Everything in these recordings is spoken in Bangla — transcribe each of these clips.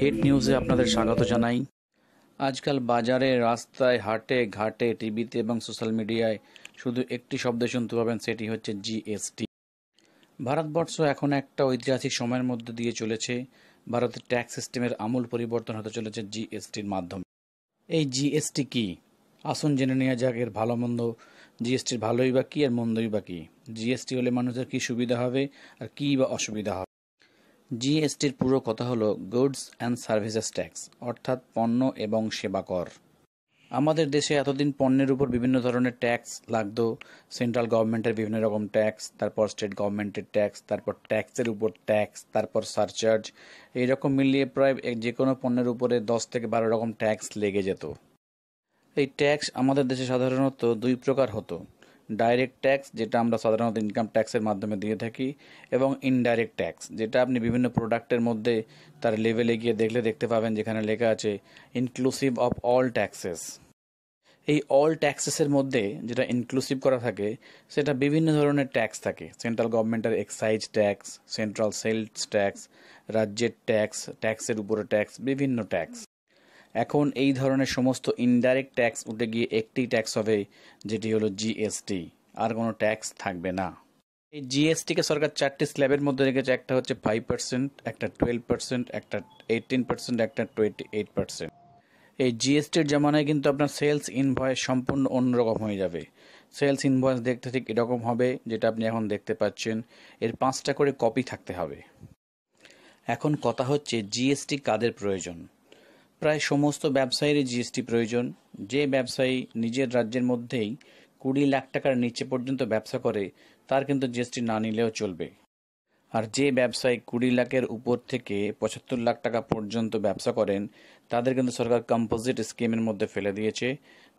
হিট নিউজে আপনাদের স্বাগত জানাই। আজকাল বাজারে, রাস্তায়, হাটে, ঘাটে, টিভিতে এবং সোশ্যাল মিডিয়ায় শুধু একটি শব্দ শুনতে পাবেন, সেটি হচ্ছে জিএসটি ভারতবর্ষ এখন একটা ঐতিহাসিক সময়ের মধ্যে দিয়ে চলেছে। ভারতের ট্যাক্স সিস্টেমের আমূল পরিবর্তন হতে চলেছে জিএসটির মাধ্যমে। এই জিএসটি কি? আসুন জেনে নেওয়া যাক, এর ভালো মন্দ। জিএসটির ভালোই বা কী, আর মন্দই বা কী? জিএসটি হলে মানুষের কী সুবিধা হবে, আর কী বা অসুবিধা হবে? জিএসটির পুরো কথা হলো গুডস অ্যান্ড সার্ভিসেস ট্যাক্স অর্থাৎ পণ্য এবং সেবা কর। আমাদের দেশে এতদিন পণ্যের উপর বিভিন্ন ধরনের ট্যাক্স লাগতো। সেন্ট্রাল গভর্নমেন্টের বিভিন্ন রকম ট্যাক্স তারপর স্টেট গভর্নমেন্টের ট্যাক্স তারপর ট্যাক্সের উপর ট্যাক্স তারপর সারচার্জ এইরকম মিলিয়ে প্রায় যে কোনো পণ্যের উপরে দশ থেকে বারো রকম ট্যাক্স লেগে যেত। এই ট্যাক্স আমাদের দেশে সাধারণত দুই প্রকার হতো। ডাইরেক্ট ট্যাক্স যেটা আমরা সাধারণত ইনকাম ট্যাক্সের মাধ্যমে দিয়ে থাকি, এবং ইনডাইরেক্ট ট্যাক্স যেটা আপনি বিভিন্ন প্রোডাক্টের মধ্যে তার লেভেলে গিয়ে দেখলে দেখতে পাবেন, যেখানে লেখা আছে ইনক্লুসিভ অফ অল ট্যাক্সেস এই অল ট্যাক্সেসের মধ্যে যেটা ইনক্লুসিভ করা থাকে, সেটা বিভিন্ন ধরনের ট্যাক্স থাকে। সেন্ট্রাল গভর্নমেন্টের excise tax central sales tax রাজ্যের ট্যাক্স ট্যাক্সের উপরে ট্যাক্স বিভিন্ন ট্যাক্স এখন এই ধরনের সমস্ত ইনডাইরেক্ট ট্যাক্স উঠে গিয়ে একটি ট্যাক্স হবে, যেটি হলো জিএসটি আর কোনো ট্যাক্স থাকবে না। এই জিএসটিকে সরকার চারটি স্ল্যাবের মধ্যে রেখেছে, একটা হচ্ছে ফাইভ পার্সেন্ট একটা টুয়েলভ পার্সেন্ট একটা এইটিন পার্সেন্ট একটা টোয়েন্টি এইট পার্সেন্ট এই জিএসটির জামানায় কিন্তু আপনার সেলস ইনভয়েস সম্পূর্ণ অন্যরকম হয়ে যাবে। সেলস ইনভয়েস দেখতে ঠিক এরকম হবে, যেটা আপনি এখন দেখতে পাচ্ছেন। এর পাঁচটা করে কপি থাকতে হবে। এখন কথা হচ্ছে জিএসটি কাদের প্রয়োজন? প্রায় সমস্ত ব্যবসায়ীরই জিএসটি প্রয়োজন। যে ব্যবসায়ী নিজের রাজ্যের মধ্যেই কুড়ি লাখ টাকার নিচে পর্যন্ত ব্যবসা করে, তার কিন্তু জিএসটি না নিলেও চলবে। আর যে ব্যবসায়ী কুড়ি লাখের উপর থেকে পঁচাত্তর লাখ টাকা পর্যন্ত ব্যবসা করেন, তাদের কিন্তু সরকার কম্পোজিট স্কিমের মধ্যে ফেলে দিয়েছে।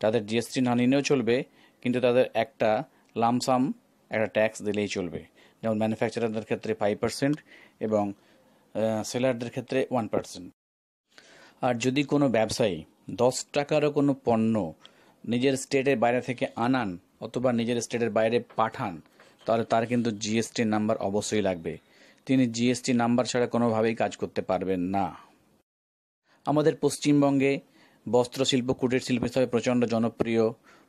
তাদের জিএসটি না নিলেও চলবে, কিন্তু তাদের একটা লামসাম একটা ট্যাক্স দিলেই চলবে। যেমন ম্যানুফ্যাকচারারদের ক্ষেত্রে ফাইভ পার্সেন্ট এবং সেলারদের ক্ষেত্রে ওয়ান পার্সেন্ট আর যদি কোনো ব্যবসায়ী দশ টাকারও কোনো পণ্য নিজের স্টেটের বাইরে থেকে আনান অথবা নিজের স্টেটের বাইরে পাঠান, তাহলে তার কিন্তু জিএসটি নাম্বার অবশ্যই লাগবে। তিনি জিএসটি নাম্বার ছাড়া কোনোভাবেই কাজ করতে পারবেন না। আমাদের পশ্চিমবঙ্গে বস্ত্রশিল্প, কুটির শিল্প হিসাবে প্রচণ্ড জনপ্রিয়।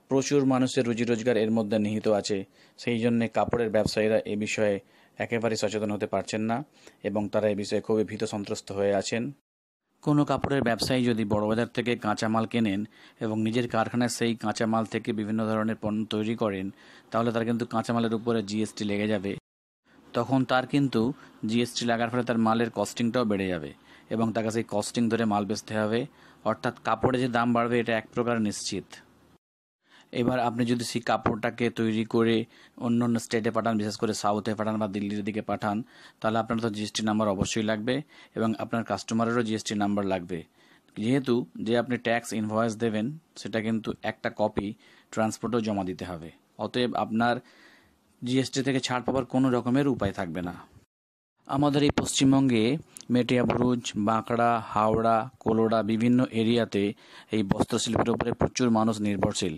প্রচুর মানুষের রুজি রোজগার এর মধ্যে নিহিত আছে। সেই জন্যে কাপড়ের ব্যবসায়ীরা এ বিষয়ে একেবারেই সচেতন হতে পারছেন না এবং তারা এ বিষয়ে খুবই ভীত সন্ত্রস্ত হয়ে আছেন। কোনো কাপড়ের ব্যবসায়ী যদি বড়বাজার থেকে কাঁচামাল কেনেন এবং নিজের কারখানায় সেই কাঁচামাল থেকে বিভিন্ন ধরনের পণ্য তৈরি করেন, তাহলে তার কিন্তু কাঁচামালের উপরে জিএসটি লেগে যাবে। তখন তার কিন্তু জিএসটি লাগার ফলে তার মালের কস্টিংটাও বেড়ে যাবে এবং তাকে সেই কস্টিং ধরে মাল বেচতে হবে। অর্থাৎ কাপড়ে যে দাম বাড়বে, এটা এক প্রকার নিশ্চিত। এবার আপনি যদি সেই কাপড়টাকে তৈরি করে অন্য অন্য স্টেটে পাঠান, বিশেষ করে সাউথে পাঠান বা দিল্লির দিকে পাঠান, তাহলে আপনার তো জিএসটি নাম্বার অবশ্যই লাগবে এবং আপনার কাস্টমারেরও জিএসটি নাম্বার লাগবে। যেহেতু যে আপনি ট্যাক্স ইনভয়েস দেবেন, সেটা কিন্তু একটা কপি ট্রান্সপোর্টেও জমা দিতে হবে। অতএব আপনার জিএসটি থেকে ছাড় পাওয়ার কোনো রকমের উপায় থাকবে না। আমাদের এই পশ্চিমবঙ্গে মেটিয়াবুরুজ বাঁকড়া, হাওড়া, কোলোড়া বিভিন্ন এরিয়াতে এই বস্ত্রশিল্পের উপরে প্রচুর মানুষ নির্ভরশীল।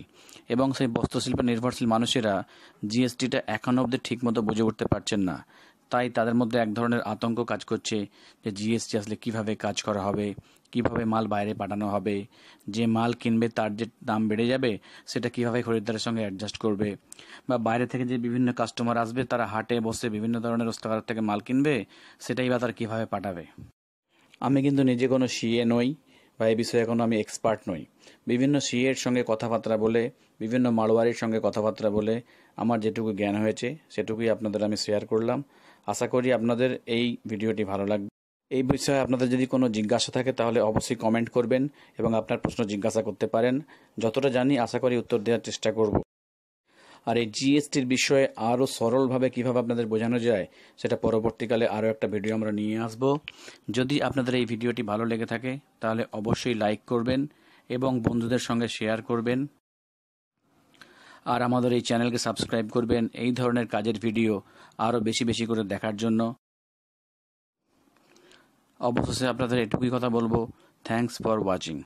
এবং সেই বস্ত্রশিল্পে নির্ভরশীল মানুষেরা জিএসটিটা এখনও অবধি ঠিকমতো বুঝে উঠতে পারছেন না। তাই তাদের মধ্যে এক ধরনের আতঙ্ক কাজ করছে যে জিএসটি আসলে কীভাবে কাজ করা হবে কীভাবে মাল বাইরে পাঠানো হবে, যে মাল কিনবে তার যে দাম বেড়ে যাবে, সেটা কীভাবে খরিদ্দারের সঙ্গে অ্যাডজাস্ট করবে? বা বাইরে থেকে যে বিভিন্ন কাস্টমার আসবে, তারা হাটে বসে বিভিন্ন ধরনের ওস্তাকার থেকে মাল কিনবে, সেটাই বা তারা কীভাবে পাঠাবে? আমি কিন্তু নিজে কোনো সিএ নই বা এই বিষয়ে এখনও আমি এক্সপার্ট নই। বিভিন্ন সিএর সঙ্গে কথাবার্তা বলে, বিভিন্ন মারোয়ারির সঙ্গে কথাবার্তা বলে আমার যেটুকু জ্ঞান হয়েছে, সেটুকুই আপনাদের আমি শেয়ার করলাম। আশা করি আপনাদের এই ভিডিওটি ভালো লাগবে। এই বিষয়ে আপনাদের যদি কোনো জিজ্ঞাসা থাকে, তাহলে অবশ্যই কমেন্ট করবেন এবং আপনার প্রশ্ন জিজ্ঞাসা করতে পারেন। যতটা জানি, আশা করি উত্তর দেওয়ার চেষ্টা করব। আর এই জিএসটির বিষয়ে আরও সরলভাবে কীভাবে আপনাদের বোঝানো যায়, সেটা পরবর্তীকালে আরও একটা ভিডিও আমরা নিয়ে আসব। যদি আপনাদের এই ভিডিওটি ভালো লেগে থাকে, তাহলে অবশ্যই লাইক করবেন এবং বন্ধুদের সঙ্গে শেয়ার করবেন। আর আমাদের এই চ্যানেলকে সাবস্ক্রাইব করবেন, এই ধরনের কাজের ভিডিও আরও বেশি বেশি করে দেখার জন্য। অবশেষে আপনাদের এটুকুই কথা বলব। Thanks for watching